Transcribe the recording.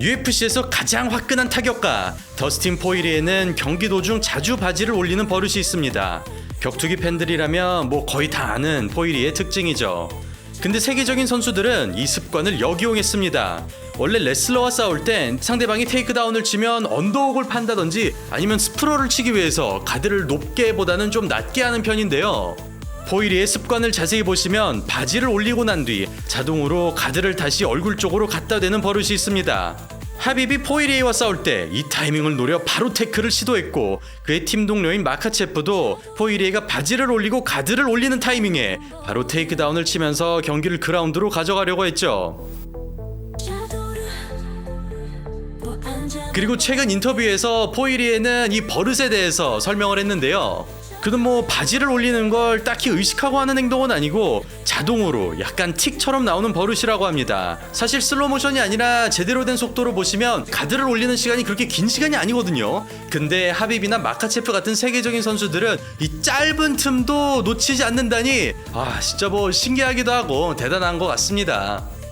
UFC에서 가장 화끈한 타격가 더스틴 포이리에는 경기 도중 자주 바지를 올리는 버릇이 있습니다. 격투기 팬들이라면 뭐 거의 다 아는 포이리의 특징이죠. 근데 세계적인 선수들은 이 습관을 역이용했습니다. 원래 레슬러와 싸울 땐 상대방이 테이크다운을 치면 언더옥을 판다든지 아니면 스프로를 치기 위해서 가드를 높게 보다는 좀 낮게 하는 편인데요. 포이리의 습관을 자세히 보시면 바지를 올리고 난 뒤 자동으로 가드를 다시 얼굴 쪽으로 갖다 대는 버릇이 있습니다. 하비비 포이리에와 싸울 때 이 타이밍을 노려 바로 태클을 시도했고 그의 팀 동료인 마카체프도 포이리에가 바지를 올리고 가드를 올리는 타이밍에 바로 테이크다운을 치면서 경기를 그라운드로 가져가려고 했죠. 그리고 최근 인터뷰에서 포이리에는 이 버릇에 대해서 설명을 했는데요. 그는 뭐 바지를 올리는 걸 딱히 의식하고 하는 행동은 아니고 자동으로 약간 틱처럼 나오는 버릇이라고 합니다. 사실 슬로우 모션이 아니라 제대로 된 속도로 보시면 가드를 올리는 시간이 그렇게 긴 시간이 아니거든요. 근데 하비비나 마카체프 같은 세계적인 선수들은 이 짧은 틈도 놓치지 않는다니 아 진짜 뭐 신기하기도 하고 대단한 것 같습니다.